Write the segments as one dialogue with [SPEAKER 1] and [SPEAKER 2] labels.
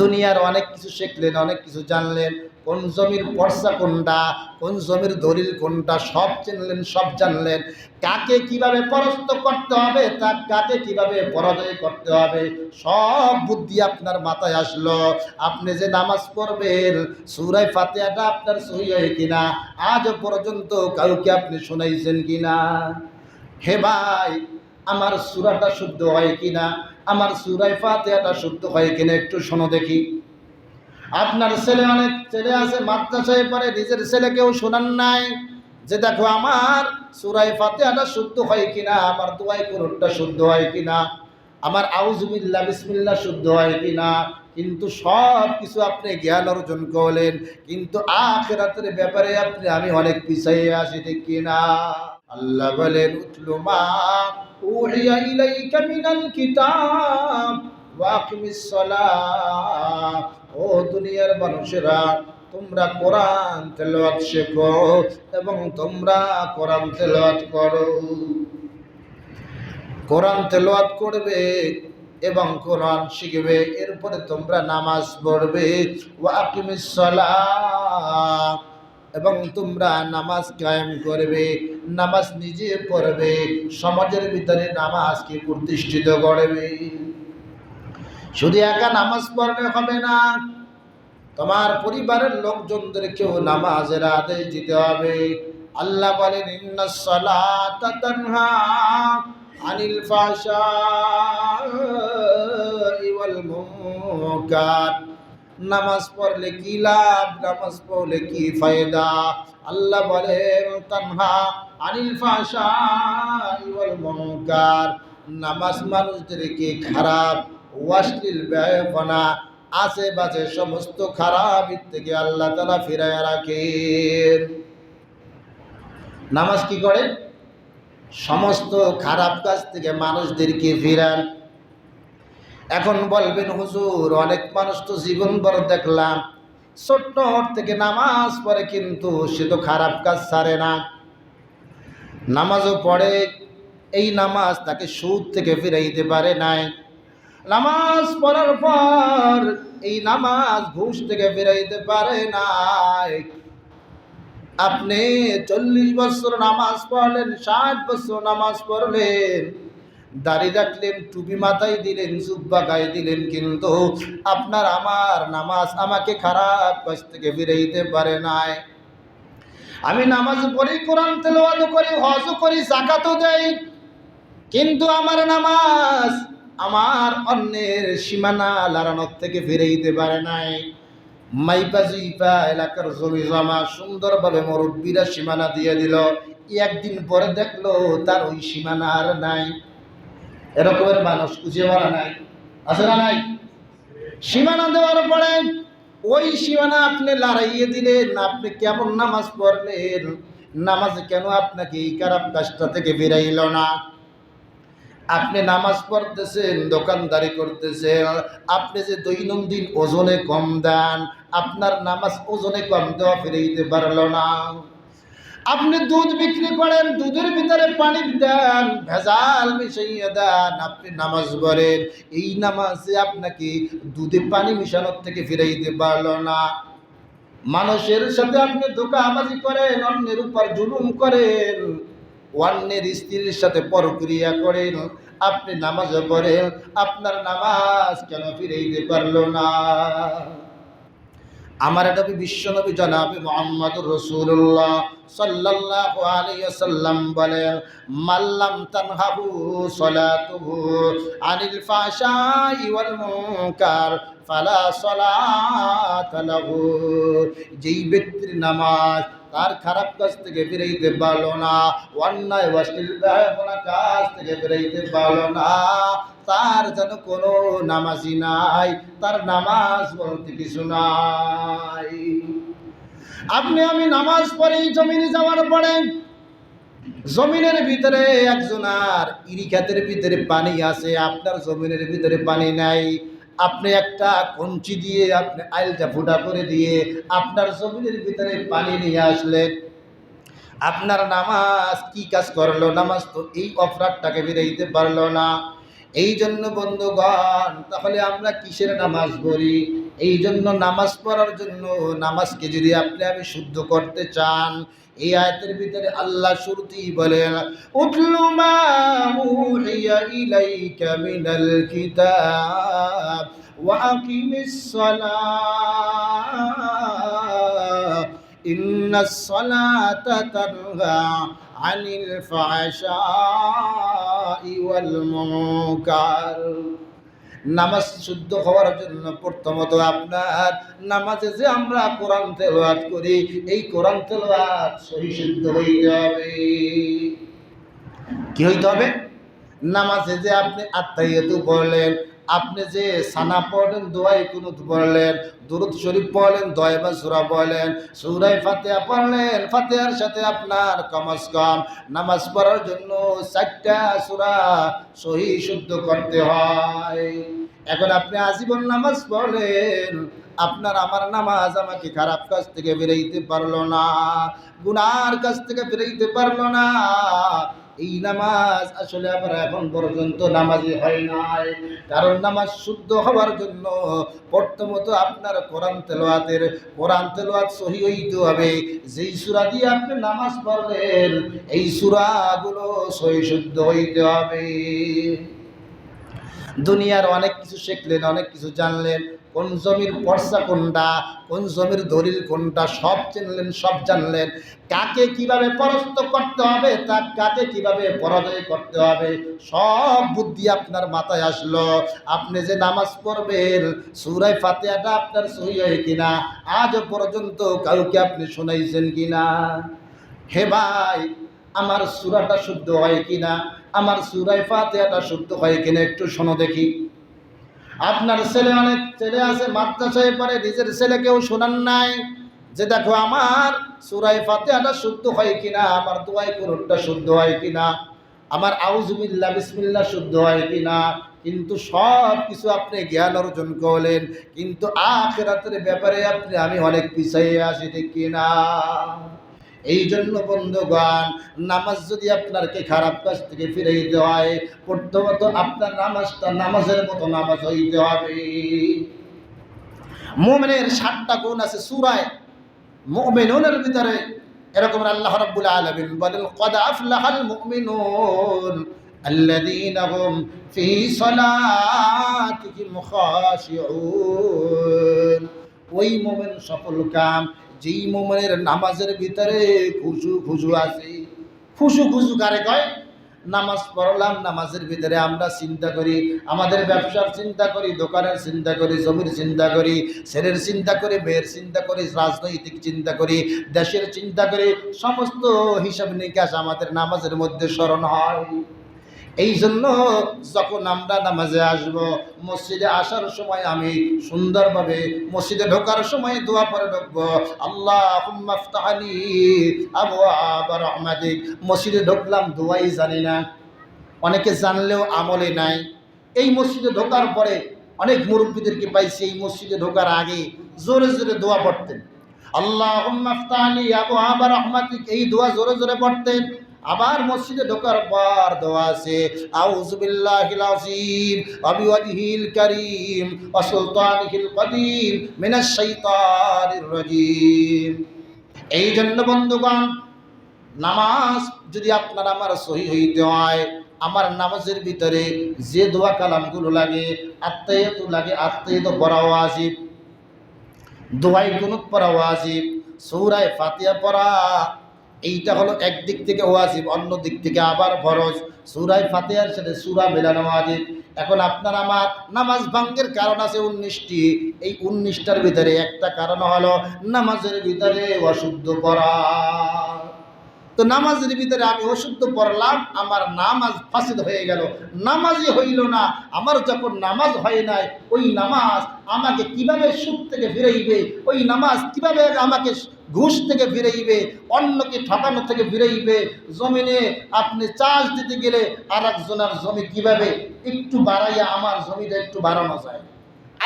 [SPEAKER 1] দুনিয়ার অনেক কিছু শিখলেন, অনেক কিছু জানলেন। কোন জমির পর্সা কোনটা, কোন জমির দলিল কোনটা, সব চিনলেন, সব জানলেন। কাকে কীভাবে পরাস্ত করতে হবে, তা কাকে কীভাবে পরাজয় করতে হবে, সব বুদ্ধি আপনার মাথায় আসলো। আপনি যে নামাজ পড়বেন সুরাই ফাতেহাটা আপনার সহি হয় কিনা, আজও পর্যন্ত কাউকে আপনি শোনাইছেন কিনা? হে ভাই আমার সুরাটা শুদ্ধ হয় কি না আমার সুরাই ফাতেহাটা শুদ্ধ হয় কিনা একটু শোনো দেখি। আপনার ছেলে অনেক ছেলে আছে, মাদ্রাসায় পড়ে, নিজের ছেলেকেও শোনান নাই যে দেখো আমার সুরাই ফাতেহাটা শুদ্ধ হয় কিনা, আমার দোয়াই করুনটা শুদ্ধ হয় কিনা, আমার আউজুবিল্লা বিসমিল্লা শুদ্ধ হয় কিনা। কিন্তু সব কিছু আপনি জ্ঞান অর্জন করলেন, কিন্তু আখেরাতের ব্যাপারে আপনি, আমি অনেক পিছাইয়ে আসি, ঠিক কিনা? আল্লাহ বলেন, উতলু মা, উহিয়া ইলাইকা মিনাল কিতাব ওয়াকিমিস সালাহ ও দুনিয়ার মানুষেরা, তোমরা কোরআন তেলাওয়াত শেখো এবং তোমরা কোরআন তেলাওয়াত করো। কোরআন তেলাওয়াত করবে এবং কোরআন শিখবে, এরপরে তোমরা নামাজ পড়বে। ওয়াকিমিস সালাহ এবং তোমরা নামাজ কায়েম করবে। নামাজ নিজে পড়বে, সমাজের ভিতরে নামাজকে প্রতিষ্ঠিত করবে। শুধু একা নামাজ পড়লে হবে না, তোমার পরিবারের লোকজনদেরকেও নামাজের আদেশ দিতে হবে। আল্লাহ বলেন আনিল ফাহশাই ওয়াল মুনকার। নামাজ পড়লে কি লাভ? নামাজ পড়লে কি ফায়দা? আল্লাহ বলেন, তানহা আনিল ফাহশাই ওয়াল মুনকার। নামাজ মানুষদেরকে খারাপ ওয়াসলিল ব্যয়পনা আশেপাশে সমস্ত খারাপ থেকে আল্লাহ তালা ফিরায় রাখেন। নামাজ কি করে? সমস্ত খারাপ কাজ থেকে মানুষদেরকে ফিরান। এখন বলবেন, হুজুর, অনেক মানুষ তো জীবনভর দেখলাম, ছোট্ট থেকে নামাজ পড়ে কিন্তু সে তো খারাপ কাজ ছাড়ে না। নামাজও পড়ে, এই নামাজ তাকে সুদ থেকে ফিরাইতে পারে নাই। নামাজ পড়ার পর এই নামাজ ঘুষ থেকে ফিরাইতে পারে নাই। আপনি চল্লিশ বছর নামাজ পড়লেন, ষাট বছর নামাজ পড়লেন দাড়ি রাখলেন, টুপি মাথায় দিলেন, জুব্বা গায়ে দিলেন, কিন্তু আপনার আমার নামাজ আমাকে খারাপ কাজ থেকে ফিরাইতে পারে নাই। আমি নামাজ পড়ি, কোরআন তেলাওয়াত করি হজও করি জাকাতও দেই, কিন্তু আমার নামাজ আমার অন্যের সীমানা লাড়ানোর থেকে ফিরাইতে পারে নাই। মাইপা জুইপা এলাকার জমি জমা সুন্দরভাবে মুরব্বীরা সীমানা দিয়ে দিল। একদিন পরে দেখল তার ওই সীমানা আর নাই। এরকমের মানুষ খুঁজে মারা নাই। আছে না নাই? সীমানা দেওয়ার পরে ওই সীমানা আপনি লড়াইয়ে দিলেন আপনি কেমন নামাজ পড়লেন? নামাজে কেন আপনাকে এই খারাপ কাজটা থেকে বেরাইল না? আপনি নামাজ পড়তেছেন, দোকানদারি করতেছেন, আপনি যে দৈনন্দিন ওজনে কম দেন, আপনার নামাজ ওজনে কম দেওয়া ফিরাইতে পারল না। আপনি দুধ বিক্রি করেন, দুধের ভিতরে পানি দেন, ভেজাল মিশাইয়ে দেন, আপনি নামাজ পড়েন। এই নামাজে আপনাকে দুধে পানি মিশানোর থেকে ফিরাইতে পারল না। মানুষের সাথে আপনি ধোকাবাজি করেন, অন্যের উপর জুলুম করেন, অন্যের স্ত্রীর সাথে পরক্রিয়া করেন, আপনি নামাজ পড়েন, আপনার নামাজ কেন ফিরাইতে পারল না? আমার নবী বিশ্বনবী জনাবি মোহাম্মদ রসুল্লাহ সাল্লাল্লাহু আলাইহি ওয়াসাল্লাম বলেন মাল্লাম তানহাবু সালাতুহু আনিল ফাশাই ওয়াল মুনকার ফালা লাহু। যেই ব্যক্তির নামাজ তার খারাপ কাজ থেকে বেরাইতে পারল না? অন্যায় অশ্লীল ব্যবহার কাজ থেকে বেরাইতে পারল না। তার যেন কোনো নামাজি নাই, তার নামাজ বলতে কিছু নাই। আপনি আমি নামাজ পড়ে, জমিনে যাওয়ার পরে জমিনের ভিতরে একজনার ইরিখাতের ভিতরে পানি আছে, আপনার জমিনের ভিতরে পানি নাই। আপনি একটা কঞ্চি দিয়ে আপনি আইলটা ফুটা করে দিয়ে আপনার জমিনের ভিতরে পানি নিয়ে আসলেন। আপনার নামাজ কি কাজ করল? নামাজ তো এই অপরাধটাকে বেরাইতে পারল না। এই জন্য বন্ধুগণ, তাহলে আমরা কিসের নামাজ পড়ি? এই জন্য নামাজ পড়ার জন্য নামাজকে যদি আপনি আমি শুদ্ধ করতে চান এই আয়াতের ভিতরে আল্লাহ শুরুতেই বলেন, উতলু মা উহিয়া ইলাইকা মিনাল কিতাব ওয়া আকিমিস সালাহ ইন্নাস সালাতা তানহা আনিল ফাহশাই ওয়াল মুনকার। নামাজ শুদ্ধ হওয়ার জন্য প্রথমত আপনার নামাজে যে আমরা কোরআন তেলাওয়াত করি, এই কোরআন তেলোয়াত সহি শুদ্ধ হয়ে যাবে কি হইতে হবে? নামাজে যে আপনি আত্মাইয়াতু পড়লেন আপনি যে সানা পড়লেন দোয়াই কুনুত পড়লেন, দুরুদ শরীফ পড়লেন দয় বা সুরা পড়লেন সুরাই ফাতেহা পড়লেন, ফাতেহার সাথে আপনার কমস কম নামাজ পড়ার জন্য চারটা সুরা সহি শুদ্ধ করতে হয়। এখন আপনি আজীবন নামাজ পড়লেন, আপনার আমার নামাজ আমাকে খারাপ কাজ থেকে বেরোইতে পারল না, গুনার কাছ থেকে বেরোইতে পারল না এই নামাজ আসলে আমরা এখন পর্যন্ত নামাজি হয় নাই। কারণ নামাজ শুদ্ধ হওয়ার জন্য প্রথমত আপনার কোরআন তেলোয়াতের কোরআন তেলোয়াত সহি হইতে হবে। যেই সুরা দিয়ে আপনি নামাজ পড়লেন এই সুরাগুলো সহি শুদ্ধ হইতে হবে। দুনিয়ার অনেক কিছু শিখলেন, অনেক কিছু জানলেন কোন জমির পর্সা কোনটা, কোন জমির দলিল কোনটা, সব চিনলেন, সব জানলেন। কাকে কীভাবে পরাস্ত করতে হবে, তা কাকে কীভাবে পরাজয় করতে হবে, সব বুদ্ধি আপনার মাথায় আসলো। আপনি যে নামাজ পড়বেন সুরাই ফাতেহাটা আপনার সহি হয় কিনা, আজও পর্যন্ত কাউকে আপনি শোনাইছেন কিনা? হে ভাই, আমার সুরাটা শুদ্ধ হয় কিনা? আমার সুরাই ফাতেহাটা শুদ্ধ হয় কিনা একটু শোনো দেখি। আপনার ছেলে অনেক ছেলে আছে, মাদ্রাসায় পরে নিজের ছেলেকেও শোনান নাই। যে দেখো আমার সুরাই ফাতেহাটা শুদ্ধ হয় কিনা, আমার দোয়াই কোরআনটা শুদ্ধ হয় কিনা, আমার আউজুবিল্লা বিসমিল্লা শুদ্ধ হয় কিনা, কিন্তু সব কিছু আপনি জ্ঞান অর্জন করলেন, কিন্তু আখেরাতের ব্যাপারে আপনি, আমি অনেক পিছাইয়ে আসি, ঠিক কিনা? এই জন্য বন্ধুগণ নামাজ যদি আপনারকে খারাপ কাজ থেকে ফিরাইতে হয় প্রথমত আপনার নামাজটা নামাজের মতো নামাজ হইতে হবে মোমেনের ষাটটা গুণ আছে সুরায় মুমিনুনের ভিতরে এরকম আল্লাহ রাব্বুল আলামিন বলেন কদ আফলাহাল মুমিনুন الذين هم في صلاتهم خاشعون ওই মোমেন সফল কাম যেই মোমেনের নামাজের ভিতরে খুশু খুশু আছে খুশু খুশু কারে কয়? নামাজ পড়লাম, নামাজের ভিতরে আমরা চিন্তা করি, আমাদের ব্যবসার চিন্তা করি, দোকানের চিন্তা করি, জমির চিন্তা করি, ছেলের চিন্তা করি, মেয়ের চিন্তা করি, রাজনৈতিক চিন্তা করি, দেশের চিন্তা করি, সমস্ত হিসাব নিকাশ আমাদের নামাজের মধ্যে স্মরণ হয়। এই জন্য যখন আমরা নামাজে আসব, মসজিদে আসার সময় আমি সুন্দরভাবে মসজিদে ঢোকার সময় দোয়া পরে ঢুকবো। আল্লাহ হুম্মাফতাহানি আবু আবার রহমাদিক মসজিদে ঢুকলাম, দোয়াই জানি না। অনেকে জানলেও আমলে নাই। এই মসজিদে ঢোকার পরে অনেক মুরব্বীদেরকে পাইছি এই মসজিদে ঢোকার আগে জোরে জোরে দোয়া পড়তেন। আল্লাহ হুম্মাফতাহানি আবু আবার রহমাদিক এই দোয়া জোরে জোরে পড়তেন। আবার মসজিদে ঢোকার পর দোয়া আছে, আউযু বিল্লাহিল আযীম, ওয়া বিওয়াজহিল কারীম, ওয়া সুলতানিহিল কদিম, মিনাশ শাইতানির রাজীম। এই জন্য বন্ধুগণ, নামাজ যদি আপনার আমার সহি হইতে হয়, আমার নামাজের ভিতরে যে দোয়া কালামগুলো লাগে, আত্মায়ত লাগে, আত্মায়ত পড়া ওয়াজিব। দোয়াই গুনুত পড়া ওয়াজিব। সূরায়ে ফাতিহা পড়া এইটা হলো একদিক থেকে ওয়াজিব, অন্য দিক থেকে আবার ফরজ। সুরাই ফাতেহার সাথে সুরা মেলানো ওয়াজিব। এখন আপনার আমার নামাজ ভঙ্গের কারণ আছে উনিশটি। এই উনিশটার ভিতরে একটা কারণ হলো নামাজের ভিতরে অশুদ্ধ পড়া। তো নামাজের ভিতরে আমি অশুদ্ধ পড়লাম, আমার নামাজ ফাসিদ হয়ে গেল। নামাজই হইল না, আমার যখন নামাজ হয় নাই, ওই নামাজ আমাকে কীভাবে সুখ থেকে ফিরাইবে? ওই নামাজ কীভাবে আমাকে ঘুষ থেকে ফিরাইবে অন্যকে ঠকানো থেকে ফিরাইবে, জমিনে আপনি চাষ দিতে গেলে আর একজনের জমি কীভাবে? একটু বাড়াইয়া আমার জমিটা একটু বাড়ানো যায়।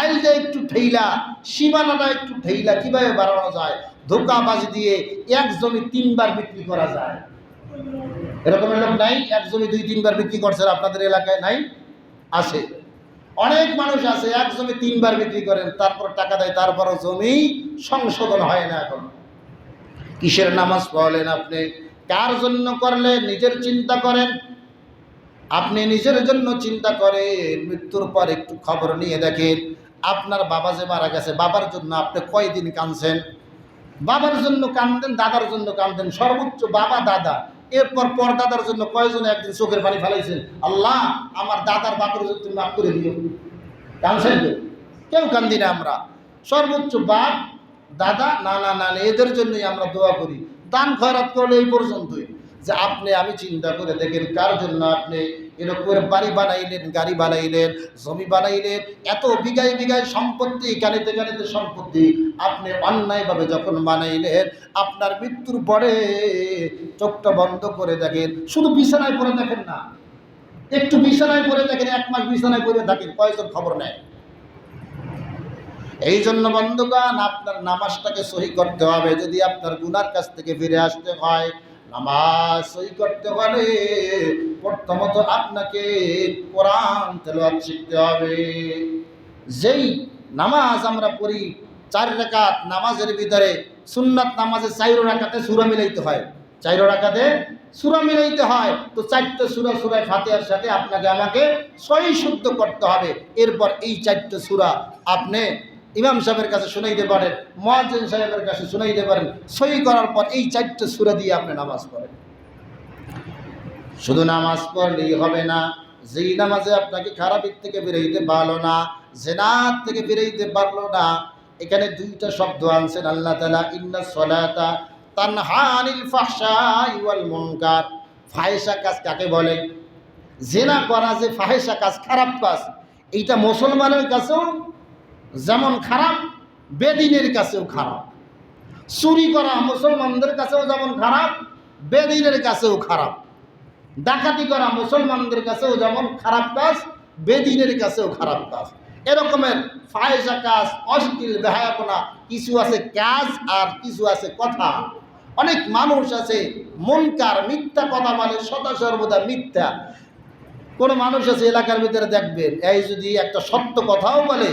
[SPEAKER 1] আইলটা একটু ঠেইলা, সীমানাটা একটু ঠেইলা, কীভাবে বাড়ানো যায়? ধোকাবাজি দিয়ে এক জমি তিনবার বিক্রি করা যায়। এরকম লোক নাই? এক জমি দুই তিনবার বিক্রি করছে আপনাদের এলাকায় নাই? আছে। অনেক মানুষ আছে, এক জমি তিনবার বিক্রি করেন, তারপর টাকা দেয়, তারপরও জমি সংশোধন হয় না এখন। কিসের নামাজ পড়লেন আপনি? কার জন্য করলে নিজের চিন্তা করেন। আপনি নিজের জন্য চিন্তা করেন, মৃত্যুর পর একটু খবর নিয়ে দেখেন, আপনার বাবা যে মারা গেছে, বাবার জন্য আপনি কয়দিন কাঁদছেন? বাবার জন্য কান্দেন দাদার জন্য কান্দেন সর্বোচ্চ বাবা, দাদা। এরপর পর দাদার জন্য কয়জন একদিন চোখের পানি ফেলাইছেন? আল্লাহ, আমার দাদার বাপের জন্য তুমি মাফ করে দিও। কাঁদছেন? কেউ কান্দি না আমরা। সর্বোচ্চ বাপ দাদা নানা নানি এদের জন্যই আমরা দোয়া করি। দান খয়রাত করলে এই পর্যন্তই। যে আপনি, আমি চিন্তা করে দেখেন কার জন্য আপনি এরকম বাড়ি বানাইলেন, গাড়ি বানাইলেন, জমি বানাইলেন, এত বিঘায় বিঘায় সম্পত্তি কানিতে কানিতে সম্পত্তি আপনি অন্যায়ভাবে যখন বানাইলেন, আপনার মৃত্যুর পরে চোখটা বন্ধ করে দেখেন। শুধু বিছানায় পড়ে দেখেন না, একটু বিছানায় পড়ে দেখেন, এক মাস বিছানায় পড়ে থাকেন কয়েকজন খবর নেয়? এই জন্য বন্ধুগান আপনার নামাজটাকে সহি করতে হবে। যদি আপনার গুনার কাছ থেকে ফিরে আসতে হয়, নামাজ সহি করতে হলে প্রথমত আপনাকে কোরআন তেলাওয়াত শিখতে হবে। যেই নামাজ আমরা পড়ি, চার রাকাত নামাজের ভিতরে সুন্নাত নামাজে চাইরো রাকাতে সুরা মিলাইতে হয়। চাইরো রাকাতে সুরা মিলাইতে হয়, তো চারটে সুরা সুরায় ফাতিহার সাথে আপনাকে আমাকে সহি শুদ্ধ করতে হবে। এরপর এই চারটে সুরা আপনি ইমাম সাহেবের কাছে শুনাইতে পারেন মহাজিন সাহেবের কাছে শুনাইতে পারেন, সই করার পর এই চারটে সুরা দিয়ে আপনি নামাজ পড়েন। শুধু নামাজ পড়লেই হবে না, যেই নামাজে আপনাকে খারাপের থেকে বেরোইতে পারল না, জেনার থেকে বেরোইতে পারল না, এখানে দুইটা শব্দ আনছেন, আল্লাহ তালা ইন্না সলাতা তানহানিল ফাহশাই ওয়াল মুনকার। ফাহেসা কাজ কাকে বলে? জেনা করা যে ফাহেসা কাজ খারাপ কাজ, এইটা মুসলমানের কাছেও যেমন খারাপ, বেদিনের কাছেও খারাপ। চুরি করা মুসলমানদের কাছেও যেমন খারাপ, বেদিনের কাছেও খারাপ। ডাকাতি করা মুসলমানদের কাছেও যেমন খারাপ কাজ, বেদিনের কাছেও খারাপ কাজ। এরকমের ফায়সা কাজ, অশ্লীল বেহায়াপনা, কিছু আছে কাজ আর কিছু আছে কথা। অনেক মানুষ আছে, মনকার মিথ্যা কথা বলে, সদা সর্বদা মিথ্যা। কোনো মানুষ আছে এলাকার ভিতরে দেখবেন, এই যদি একটা সত্য কথাও বলে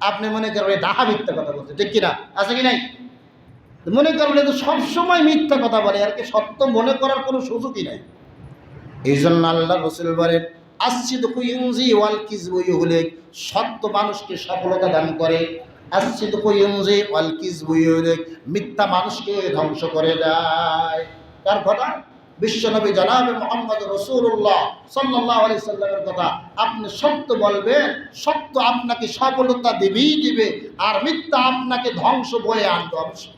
[SPEAKER 1] আপনি মনে করবেন ডাহা মিথ্যা কথা বলছে, ঠিক কিনা? আছে কি নাই? মনে করবেন তো সবসময় মিথ্যা কথা বলে, আর কি সত্য মনে করার কোনো সুযোগই নাই। এই জন্য আল্লাহ রসুল বলেন আসছিদ কুইউজি ওয়াল কিজবু হলে সত্য মানুষকে সফলতা দান করে। আসছিদ কুইউজি ওয়াল কিজবু হলে মিথ্যা মানুষকে ধ্বংস করে দেয়। তার কথা বিশ্বনবী জানাবে মোহাম্মদ রসুল্লাহ সাল্লাহ আলি সাল্লামের কথা। আপনি সত্য বলবেন, সত্য আপনাকে সফলতা দেবেই দিবে, আর মিথ্যা আপনাকে ধ্বংস বয়ে আনতে অবশ্যই।